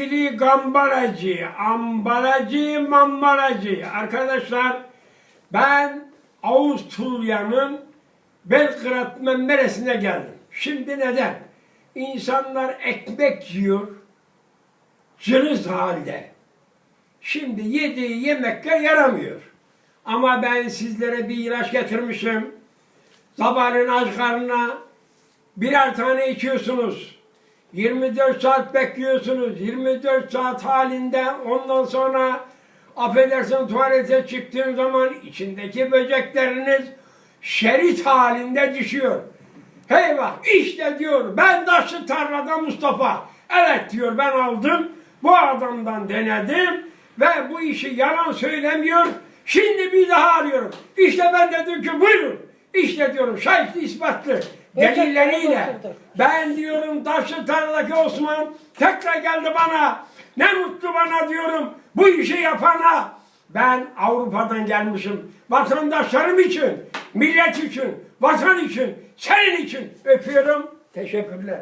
sevgili gambaracı, ambaracı, mambaracı arkadaşlar ben Avusturya'nın Belgrad Menberesi'ne geldim. Şimdi neden? İnsanlar ekmek yiyor, cılız halde. Şimdi yediği yemekler yaramıyor. Ama ben sizlere bir ilaç getirmişim. Sabahleyin aç karnına birer tane içiyorsunuz. 24 saat bekliyorsunuz. 24 saat halinde ondan sonra affedersin tuvalete çıktığın zaman içindeki böcekleriniz şerit halinde düşüyor. Eyvah işte diyor ben taşlı tarlada Mustafa. Evet diyor ben aldım bu adamdan denedim ve bu işi yalan söylemiyor. Şimdi bir daha arıyorum. İşte ben dedim ki buyurun. İşte diyorum şahitli ispatlı delilleriyle ben diyorum taşlı tarladaki Osman tekrar geldi bana. Ne mutlu bana diyorum bu işi yapana. Ben Avrupa'dan gelmişim. Vatandaşlarım için, millet için, vatan için, senin için öpüyorum. Teşekkürler.